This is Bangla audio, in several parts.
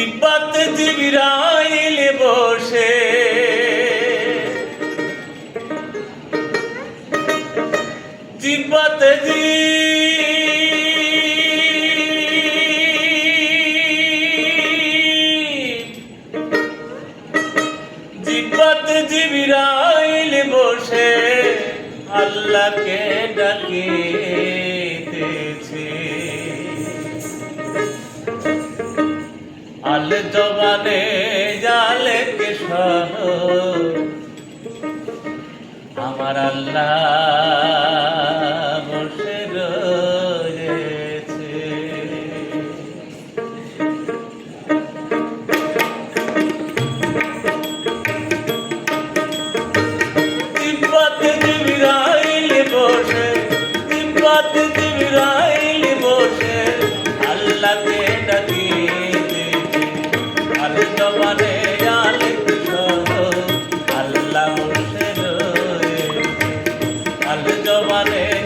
দিব্যাত বসে। দিব্যাত জি দিব্যাত জিবিরাইল বসে আল্লাহকে ডাকে আমাদের জবানে জালে কৃষ্ণ আমার আল্লাহ vale.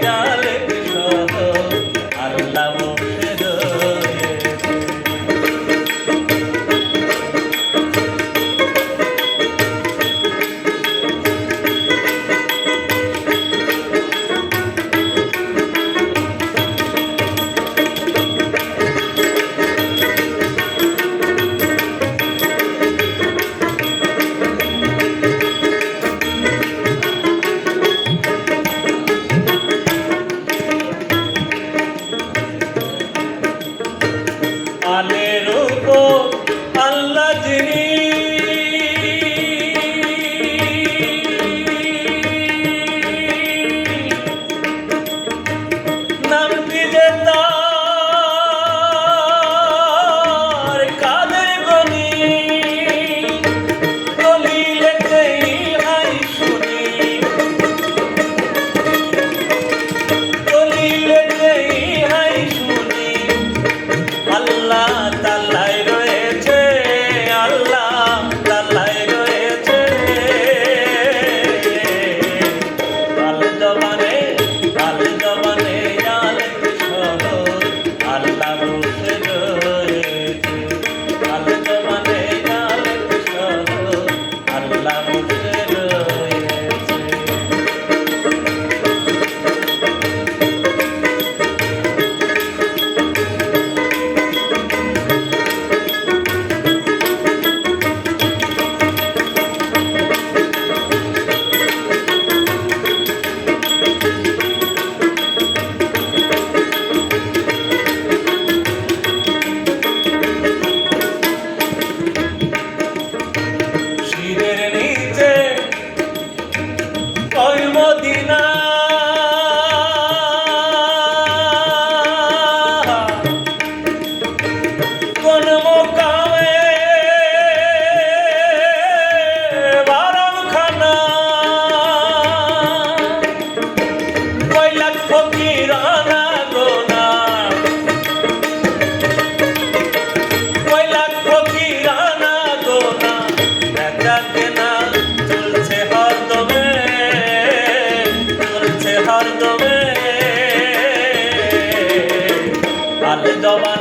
你知道吗？